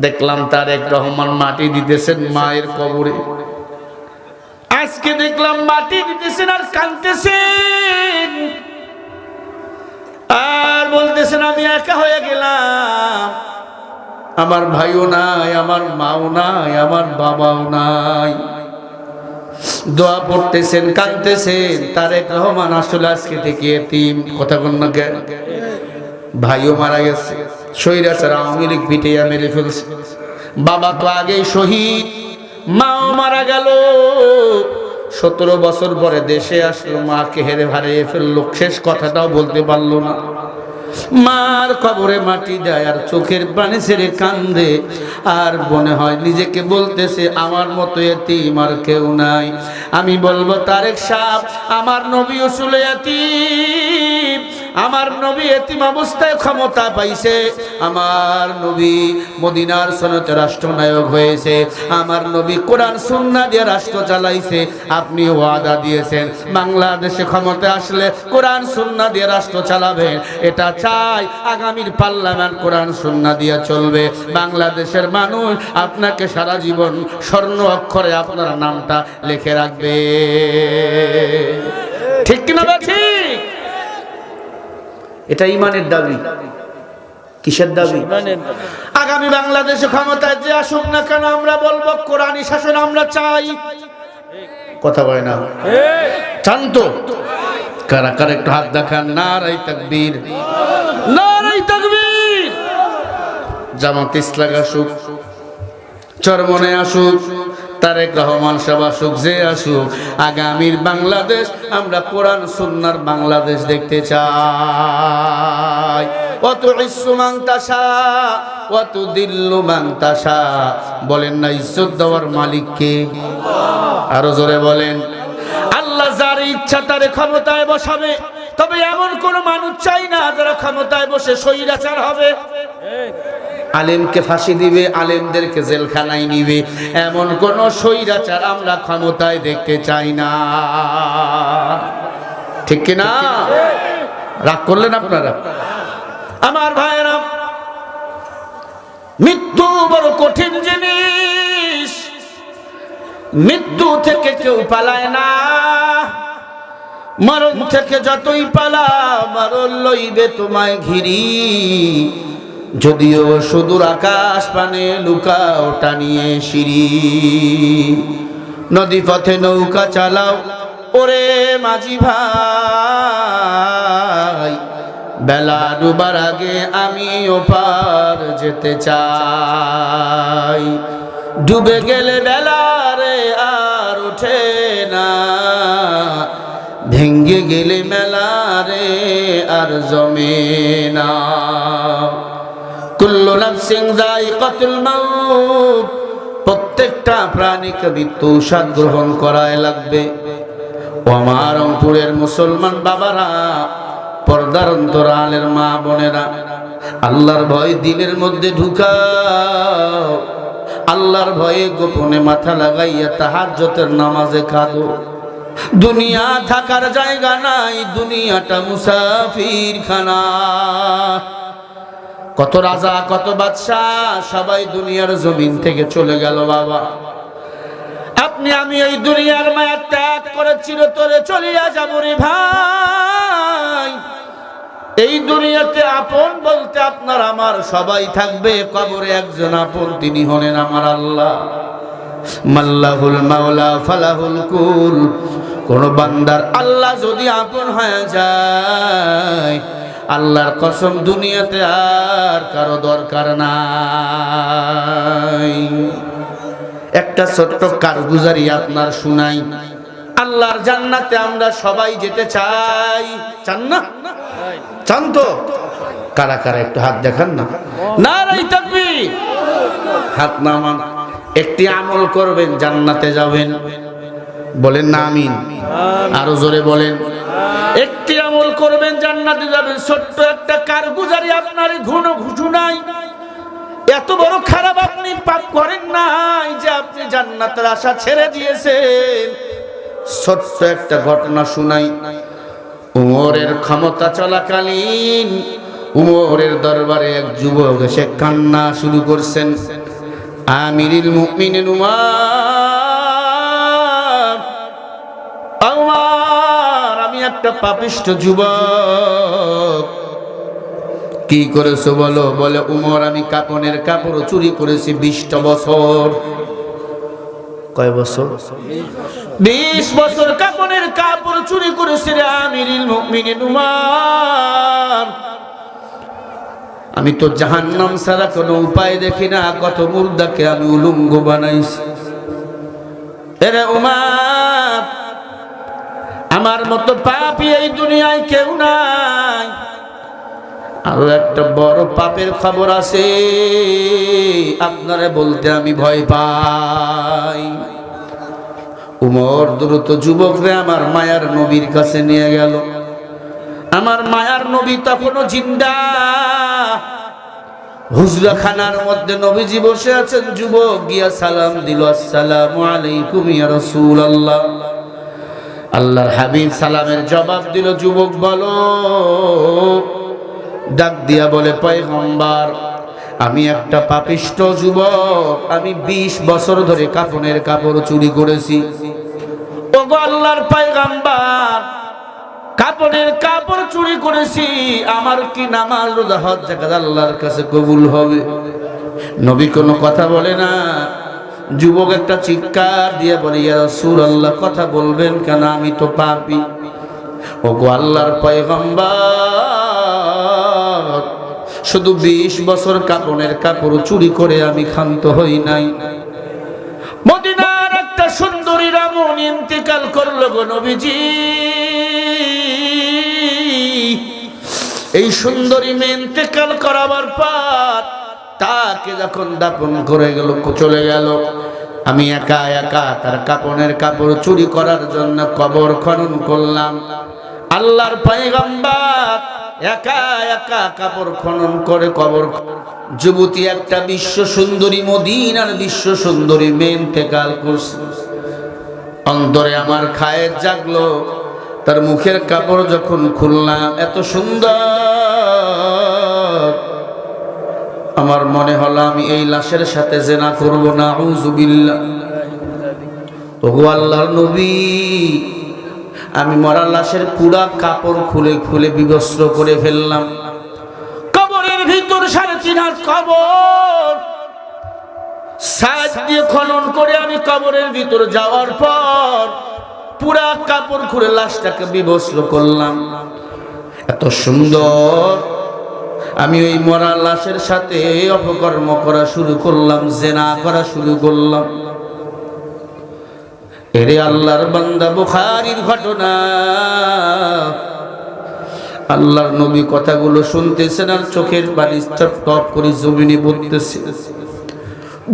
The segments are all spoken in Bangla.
দেখলাম তারেক রহমান মাটি দিতেছেন মায়ের কবরে। আজকে দেখলাম মাটি দিতেছেন আর কাঁদতেছেন। আর বলতেছেন, আমি একা হয়ে গেলাম। আমার ভাইও নাই, আমার মাও নাই, আমার বাবাও নাই। দোয়া পড়তেছেন, কাঁদতেছেন। তারেক রহমান আসলে আজকে থেকে এতিম। কথা কোন? ভাইও মারা গেছে। স্বৈরাচার আওয়ামী লীগ পিটিয়া মেরে ফেলছে। বাবা তো আগেই শহীদ, মাও মারা গেল। সতেরো বছর পরে দেশে আসলো, মাকে হেরে হারিয়ে ফেলল। শেষ কথাটাও বলতে পারল না। মার কবরে মাটি দেয় আর চোখের পানি ছেড়ে কান্দে। আর মনে হয় নিজেকে বলতেছে, আমার মতো এতিম আর কেউ নাই। আমি বলব, তারেক সাপ আমার নবী উসুল এতিম। আমার নবী এতিম অবস্থায় ক্ষমতা পাইছে। আমার নবী মদিনার সনতে রাষ্ট্রনায়ক হয়েছে। আমার নবী কোরআন সুন্না দিয়ে রাষ্ট্র চালাইছে। আপনি ওয়াদা দিয়েছেন, বাংলাদেশে ক্ষমতা আসলে কোরআন সুন্না দিয়ে রাষ্ট্র চালাবেন। এটা চাই আগামীর পার্লামেন্ট কোরআন সুন্না দিয়ে চলবে। বাংলাদেশের মানুষ আপনাকে সারা জীবন স্বর্ণ অক্ষরে আপনার নামটা লিখে রাখবে। ঠিক কিনা ঠিক? এটা ইমানের দাবি। কিসের দাবি? আগামী বাংলাদেশে ক্ষমতায় যে আসুক না কেন আমরা বলব কোরআনী শাসন আমরা চাই। কথা বলে না। চান তো কারা কারা একটু হাত দেখান। নারাই তাকবীর। নারাই তাকবীর। জামাত ইসলাম আসুক চরমনে আসুক। তারেক রহমান সাহেব আসুক যে আসুক, আগামীর বাংলাদেশ আমরা কোরআন, সুন্নার বাংলাদেশ দেখতে চাই। বলেন না, ইজ্জত দেওয়ার মালিককে আরও জোরে বলেন। আল্লাহ যার ইচ্ছা তারে ক্ষমতায় বসাবে, তবে এমন কোন মানুষ চাই না যারা ক্ষমতায় বসে স্বৈরাচার হবে। আলেমকে ফাঁসি দিবে, আলেমদেরকে জেলখানায় নিবে। এমন কোন স্বৈরাচার আমরা ক্ষমতায় দেখতে চাই না। ঠিক কিনা? রাগ করলেন আপনারা? আমার ভাইয়েরা, মৃত্যু বড় কঠিন জিনিস। মৃত্যু থেকে কেউ পালায় না। মরণ থেকে যতই পালা, মরণ লইবে তোমায় ঘিরি। যদিও সুদূর আকাশ পানে লুকাও, টানিয়ে সিঁড়ি। নদী পথে নৌকা চালাও, ওরে মাঝি ভাই। বেলা ডুবার আগে আমি ওপার যেতে চাই। ডুবে গেলে বেলা রে আর ওঠে না। ভেঙ্গে গেলে মেলা রে আর জমে না। কুল্লু নাফসিং যায়িকাতুল মাউত। প্রত্যেকটা প্রাণীকে মৃত্যু গ্রহণ করায় লাগবে। আমার রংপুরের মুসলমান বাবারা, পর্দার অন্তরালের মা বোনেরা, আল্লাহর ভয় দিলের মধ্যে ঢুকাও। আল্লাহর ভয়ে গোপনে মাথা লাগাইয়া তাহাজ্জতের নামাজে কাঁদো। দুনিয়া থাকার জায়গা নাই, দুনিয়াটা মুসাফির খানা কত রাজা, কত বাদশাহ, সবাই দুনিয়ার জমিন থেকে চলে গেল বাবা। আপনি, আমি এই দুনিয়ার মায়া ত্যাগ করে চিরতরে চলিয়া যাব রে ভাই। এই দুনিয়াতে আপন বলতে আপনার আমার সবাই থাকবে, কবরে একজন আপন, তিনি হলেন আমার আল্লাহ। মাল্লাহুল মাওলা, ফালাহুল কুল। কোন বান্দার আল্লাহ যদি আপন হয়ে যায় আল্লাহর কসম দুনিয়াতে আর কারও দরকার নাই। একটা ছোট্ট কারগুজারি আপনার শুনাই। আল্লাহর জান্নাতে আমরা সবাই যেতে চাই। চান না? চান তো? কারা কারা একটু হাত দেখান না। নারাই তাকবীর। হাত নামান। একটি আমল করবেন, জান্নাতে যাবেন। বলেন না আমিন। আরও জোরে বলেন। একটি আমল করবেন, জান্নাতে যাবেন। ছোট্ট একটা কারগুজারি, আপনার ঘুণ ঘুষুনাই এত বড় খারাপ আপনি পাপ করেন নাই যে আপনি জান্নাতের আশা ছেড়ে দিয়েছেন। ছোট্ট একটা ঘটনা শুনাই। উমরের ক্ষমতা চলাকালীন উমরের দরবারে এক যুবক এসে কান্না শুরু করছেন। আমিরুল মুমিনিন উমার। একটা পাপিষ্ট যুবক। কি করেছ বলো? বলে উমর আমি কাপনের কাপড় চুরি করেছি বিশটা বছর। কয় বছর? বিশ বছর কাপনের কাপড় চুরি করেছি রে আমিরুল মুমিনিন উমার। আমি তো জাহান্নাম ছাড়া কোনো উপায় দেখি না কত মুর্দাকে আমি উলঙ্গ বানাইছি। এরে উমার! আমার মতো পাপি এই দুনিয়ায় কেউ নাই। আরও একটা বড় পাপের খবর আছে। আপনারে বলতে আমি ভয় পাই। উমর দ্রুত যুবকরে আমার মায়ার নবীর কাছে নিয়ে গেল। আমার মায়ার নবী তখনও জিন্দা। হুজরা খানার মধ্যে নবীজি বসে আছেন। যুবক গিয়া সালাম দিল, আসসালামু আলাইকুম ইয়া রাসূলুল্লাহ। আল্লাহর হাবিব সালামের জবাব দিল, যুবক, বলো। ডাক দিয়া বলে, পয়গম্বর, আমি একটা পাপিষ্ট যুবক। আমি ২০ বছর ধরে কাপনের কাপড় চুরি করেছি। ওগো আল্লাহর পয়গম্বর কাপড়ের কাপড় চুরি করেছি। আমার কি নামাজ রোজা হজ জাকাত আল্লাহর কাছে কবুল হবে? নবী কোনো কথা বলে না। যুবক একটা চিৎকার দিয়ে বলে, ইয়া আল্লাহ কথা বলবেন কেন? আমি তো পাপি ওগো আল্লাহর পয়গম্বর, শুধু ২০ বছর কাপড়ের কাপড় চুরি করে আমি ক্ষান্ত হই নাই। মদিনার একটা সুন্দরী রামন ইন্তেকাল করল গো নবীজি। এই সুন্দরী মেয়ে করাবার পর তাকে যখন দাপন করে গেল, চলে গেল। আমি একা একা তার কাপনের কাপড় চুরি করার জন্য কবর খনন করলাম। আল্লাহর পাইগাম্বার একা একা কাপড় খনন করে কবর যুবতী একটা বিশ্ব সুন্দরী, মদিনার বিশ্ব সুন্দরী মেন তেকাল করছে। অন্তরে আমার খায়ের জাগলো। তার মুখের কাপড় যখন খুললাম, এত সুন্দর আমার মনে হলো আমি এই লাশের সাথে জেনা করব না আল্লাহর নবী, আমি মরা লাশের পুরা কাপড় খুলে খুলে বিবস্ত্র করে ফেললাম। কবরের ভিতর সাড়ে তিন কবর। দিয়ে খনন করে আমি কবরের ভিতর যাওয়ার পর পুরা কাপড় খুলে লাশটাকে বিবস্ত্র করলাম। এত সুন্দর আমি ওই মরা লাশের সাথে অপকর্ম করা শুরু করলাম, জেনা করা শুরু করলাম। এরে আল্লাহর বান্দা, বুখারির ঘটনা। আল্লাহর নবী কথাগুলো শুনতেছেন আর চোখের পানি টপ টপ করে জমিনে পড়তেছে।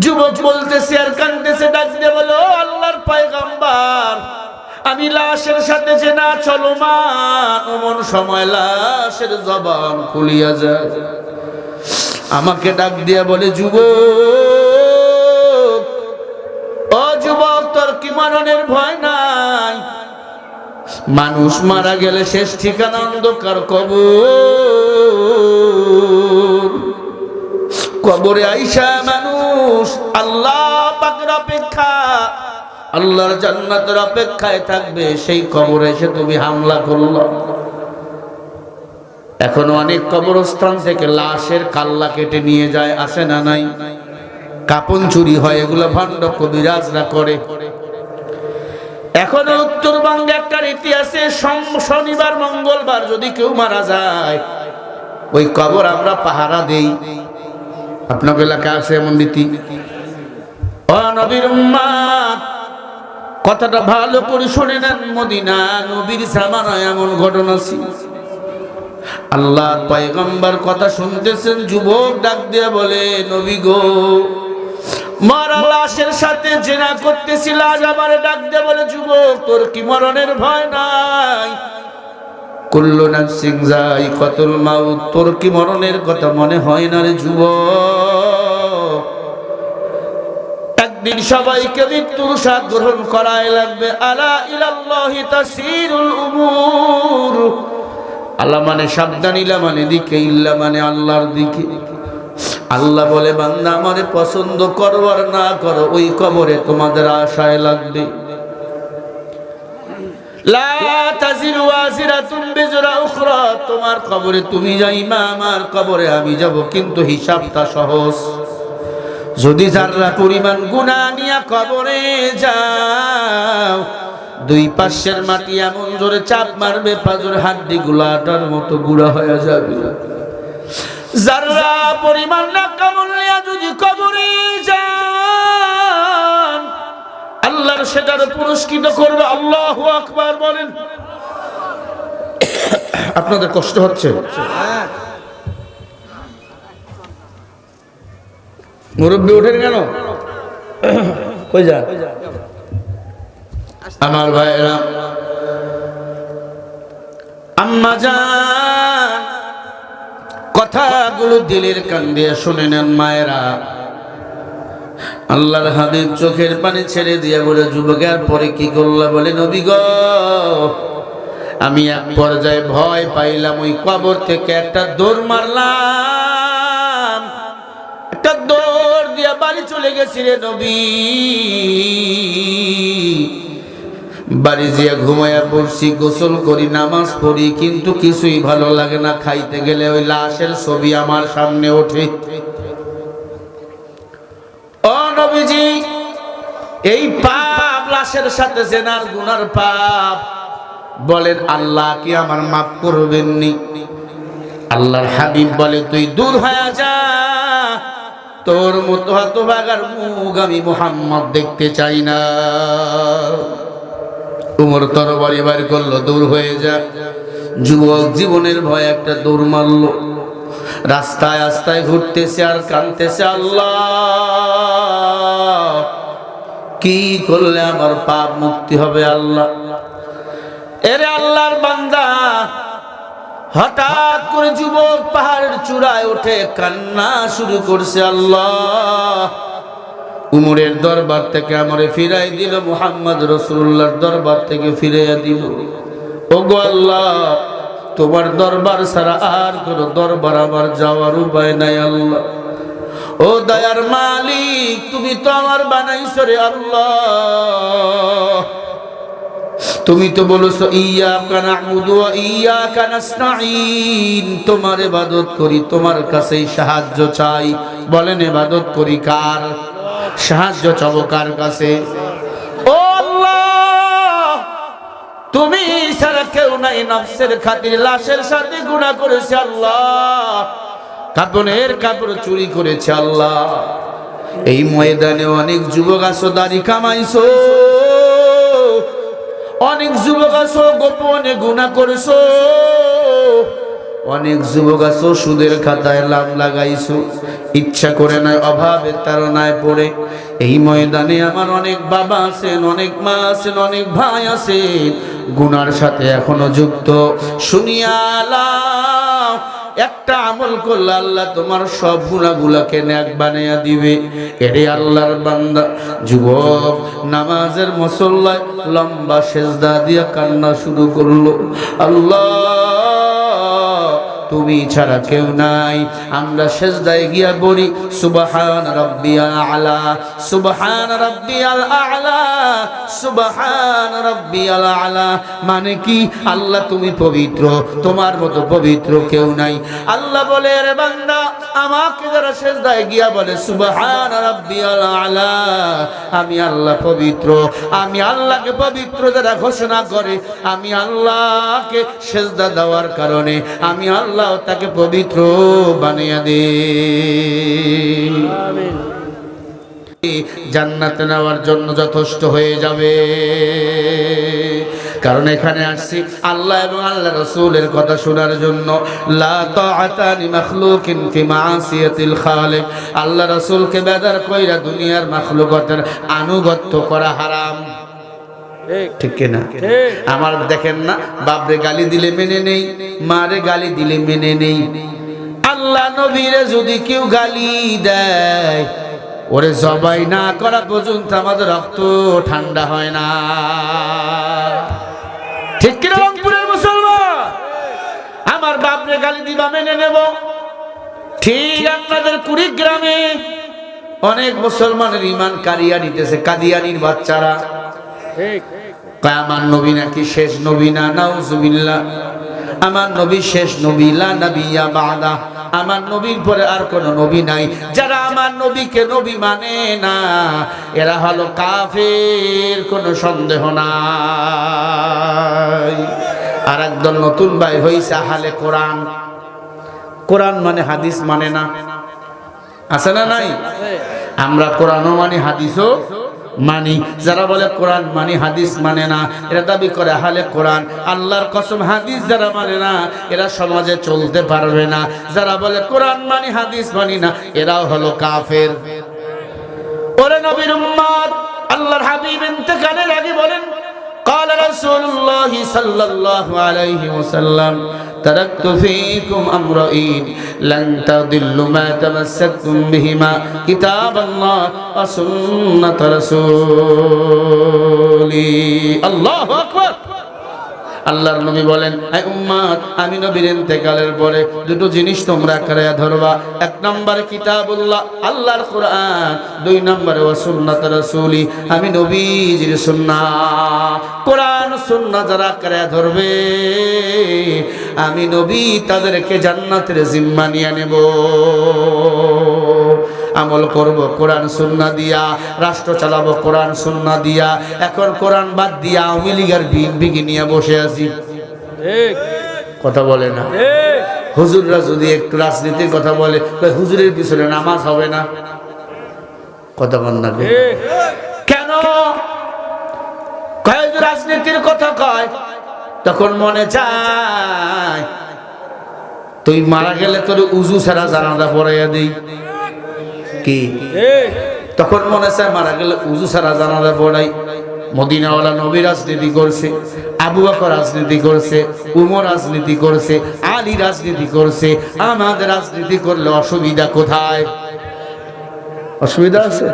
যুবক বলতেছে আর কান্দতেছে ডাক দিয়ে বলো, আল্লাহর পয়গাম্বার আমি লাশের সাথে যে না চলমান অমন সময় লাশের জবান খুলিয়া যায়। আমাকে ডাক দিয়া বলে, যুবক কি ভয় নাই? মানুষ মারা গেলে শেষ ঠিকানা অন্ধকার কবর। কবরে আইসা মানুষ, আল্লাহ পাকের অপেক্ষা আল্লাহর জান্নাতের অপেক্ষায় থাকবে, সেই কবরে এসে তুমি হামলা করল। এখন অনেক কবরস্থান থেকে লাশের কাল্লা কেটে নিয়ে যায় আসে না নাই? কাপন চুরি হয়, এগুলো ভণ্ড কবিরাজরা করে। এখনও উত্তরবঙ্গে একটা রীতি আছে শনিবার, মঙ্গলবার যদি কেউ মারা যায়, ওই কবর আমরা পাহারা দেই। আপনার এলাকায় আছে এমন রীতি? ও নবীর উম্মাদ কথাটা ভালো করে শুনে নেন, মদিনা নবীর জামানায় এমন ঘটনা ছিল। আল্লাহ পয়গম্বর কথা শুনতেছেন, যুবক ডাক দিয়ে বলে, নবী গো, মারা সাথে জেনা করতেছিল, আজ আমার ডাক দিয়ে বলে, যুবক, তোর কি মরণের ভয় নাই? কুল্লু নাফসিং যাই, কতুল মাউত, তোর কি মরণের কথা মনে হয় না রে যুবক? একদিন সবাইকে মৃত্যুর স্বাদ গ্রহণ করাই লাগবে। আলা ইলাল্লাহি তাসিরুল উমুর। আল্লাহ মানে সাবধান ইলা মানে দিকে, ইল্লা মানে আল্লাহর দিকে। আল্লাহ বলে, বান্দা আমারে পছন্দ করো আর না করো, ওই কবরে তোমাদের আশায় লাগবে। তোমার কবরে তুমি যাইবা, আমার কবরে আমি যাব, কিন্তু হিসাবটা সহজ। যদি যারা পরিমাণ গুণা নিয়া কবরে যাও, দুই পাশের মাটি এমন জোরে চাপ মারবে, পাজর হাড্ডি গুলাটার মতো গুড়া হয়ে যাবে। যারা পরিমাণ না কামল নিয়া যদি কবরে যান, আল্লাহর সেটার পুরস্কৃত করবে, আল্লাহু আকবার বলেন। আপনাদের কষ্ট হচ্ছে? মুরব্বী ওঠেন কেন? কই যান? আমার ভাইরা আম্মা যান, কথাগুলো দিলের কান দিয়ে শুনে নেন মায়েরা। আল্লাহর হাবিব চোখের পানি ছেড়ে দিয়ে বলে যুবকের পরে কি করলা? বলে, নবী গো, আমি এক পর্যায়ে ভয় পাইলাম, ওই কবর থেকে একটা দৌড় মারলাম। একটা দৌড় চলে গেছি রে নবী। বাড়ি যেয়ে ঘুমাইয়া পড়ছি গোসল করি, নামাজ পড়ি, কিন্তু কিছুই ভালো লাগে না। খাইতে গেলে ওই লাশের ছবি আমার সামনে ওঠে। ও নবীজি, এই পাপ, লাশের সাথে জেনার গুনার পাপ। বলেন, আল্লাহ কি আমার মাফ করবেননি? আল্লাহর হাবিব বলে, তুই দূর হয়ে যা। তোর মতো হতভাগার মুখ আমি মোহাম্মদ দেখতে চাই না। উমর তরবারি বার করল, দূর হয়ে যা। যুবক জীবনের ভয় একটা দৌড় মারলো। রাস্তায় রাস্তায় ঘুরতেছে আর কানতেছে আল্লাহ, কি করলে আমার পাপ মুক্তি হবে আল্লাহ? এরে আল্লাহর বান্দা হঠাৎ করে যুবক পাহাড়ের চূড়ায় উঠে কান্না শুরু করছে, আল্লাহ। উমরের দরবার থেকে আমারে ফিরাই দিল, মোহাম্মদ রসুল্লাহর দরবার থেকে ফিরাইয়া দিল। ও গো আল্লাহ, তোমার দরবার ছাড়া আর কোন দরবার আমার যাওয়ার উপায় নাই, আল্লাহ। ও দয়ার মালিক, তুমি তো আমার বানাইছো আল্লাহ। তুমি তো বলেছ ইয়া ইয়া কানাস্তাইন তোমার ইবাদত করি, তোমার কাছেই সাহায্য চাই। বলেন, ইবাদত করি কার? সাহায্য চাবো কার কাছে? ও আল্লাহ, তুমি ছাড়া কেউ নাই, নফসের খাতির, লাশের সাথে গুনাহ করেছে আল্লাহ। কাপড়ের কাপড় চুরি করেছে আল্লাহ। এই ময়দানে অনেক যুবক আসো দাড়ি কামাইছো। অনেক যুবক আছো, গোপনে গুণা করছ। অনেক যুবক আছো, সুদের খাতায় লাভ লাগাইছো। ইচ্ছা করে নয় অভাবের তারনায় পড়ে। এই ময়দানে আমার অনেক বাবা আছেন, অনেক মা আছেন, অনেক ভাই আছেন। গুনার সাথে এখনও যুক্ত। শুনিয়ালা একটা আমল করলে আল্লাহ তোমার সব গুণাগুলাকে ন্যাক বানাইয়া দিবে। এরে আল্লাহর বান্দা, যুবক, নামাজের মুসল্লায় লম্বা সেজদা দিয়া কান্না শুরু করল। আল্লাহ! তুমি ছাড়া কেউ নাই। আমরা সেজদায় গিয়া বলি সুবহান রাব্বিয়াল আলা, সুবহান রাব্বিয়াল আলা, সুবহান রাব্বিয়াল আলা। মানে কি? আল্লাহ তুমি পবিত্র, তোমার মতো পবিত্র কেউ নাই। আল্লাহ বলে রে বান্দা, আমাকে যারা সেজদায় গিয়া বলে, সুবহান রাব্বিয়াল আলা, আমি আল্লাহ পবিত্র, আমি আল্লাহকে পবিত্র যারা ঘোষণা করে, আমি আল্লাহকে সেজদা দেওয়ার কারণে, আমি আল্লাহ তাকে পবিত্র বানিয়ে দে জান্নাতে নেওয়ার জন্য যথেষ্ট হয়ে যাবে। কারণ এখানে আসছি আল্লাহ এবং আল্লাহ রসুলের কথা শোনার জন্য। আল্লাহ রসুলকে বেদার কইরা দুনিয়ার মাখলুকতের আনুগত্য করা হারাম। ঠিক। কিনা? আমার দেখেন না বাপরে গালি দিলে মেনে নেই মারে গালি দিলে মেনে নেই। আল্লাহ নবীরে যদি কেউ গালি দেয় ওরে জবাই না করা পর্যন্ত আমাদের রক্ত ঠান্ডা হয় না। ঠিক কিনা রংপুরের মুসলমান? আমার বাপরে গালি দিবা মেনে নেব। ঠিক আপনাদের কুড়িগ্রামে অনেক মুসলমানের ইমান কারিয়া নিতেছে কাদিয়ানির বাচ্চারা। আমার নবী নাকি শেষ নবী না? নাউজুবিল্লাহ। আমার নবী শেষ নবী লা নবিয়া বাদা। আমার নবীর পরে আর কোন নবী নাই। যারা আমার নবীকে নবী মানে না এরা হলো কাফের কোনো সন্দেহ নাই। আর একদল নতুন ভাই হইছে হালে কোরআন। কোরআন মানে হাদিস মানে না। আছে না নাই? আমরা কোরআনও মানে হাদিসও মানি। যারা বলে কোরআন মানি, হাদিস মানে না, এরা দাবি করে হালে কোরআন। আল্লাহর কসম, হাদিস যারা মানে না, এরা সমাজে চলতে পারবে না। যারা বলে কোরআন মানি, হাদিস মানি না, এরাও হলো কাফের। ওরে নবীর উম্মত আল্লাহর হাবিব ইন্তেকালের আগে বলেন قال رسول الله صلى الله عليه وسلم تركت فيكم أمرين لن تضلوا ما تمسكتم بهما كتاب الله وسنة رسولي. الله أكبر! আল্লাহর নবী বলেন এই উম্মাত আমি নবীর ইন্তেকালের পরে দুটো জিনিস তোমরা কারায়া ধরবা। এক নম্বরে কিতাবুল্লাহ, আল্লাহর কোরআন। দুই নম্বরে ওয়া সুন্নাত রাসূলি, আমি নবীজির সুন্নাহ। কোরআন সুন্নাহ যারা কারায়া ধরবে, আমি নবী তাদেরকে জান্নাতের জিম্মা নিয়ে নেব। আমল করব কোরআন সুন্না দিয়া রাষ্ট্র চালাবো কোরআন সুন্না দিয়া এখন কোরআন বাদ দিয়া আওয়ামী লীগের বিগি নিয়ে বসে আছি। কথা বলে না। হুজুররা যদি একটু রাজনীতির কথা বলে হুজুরের পিছনে নামাজ হবে না? কথা বল না কেন? রাজনীতির কথা কয় তখন মনে চায় তুই মারা গেলে তোর উজু ছাড়া জানাদা পড়াইয়া দেই। কি? তখন মনে চায় মারা গেলে উজু সারা জানালে পড়াই মদিনাওয়ালা নবী রাজনীতি করছে, আবু বাকর রাজনীতি করছে, উমর রাজনীতি করছে, আলী রাজনীতি করছে, আমাদের রাজনীতি করলে অসুবিধা কোথায়? অসুবিধা আছে?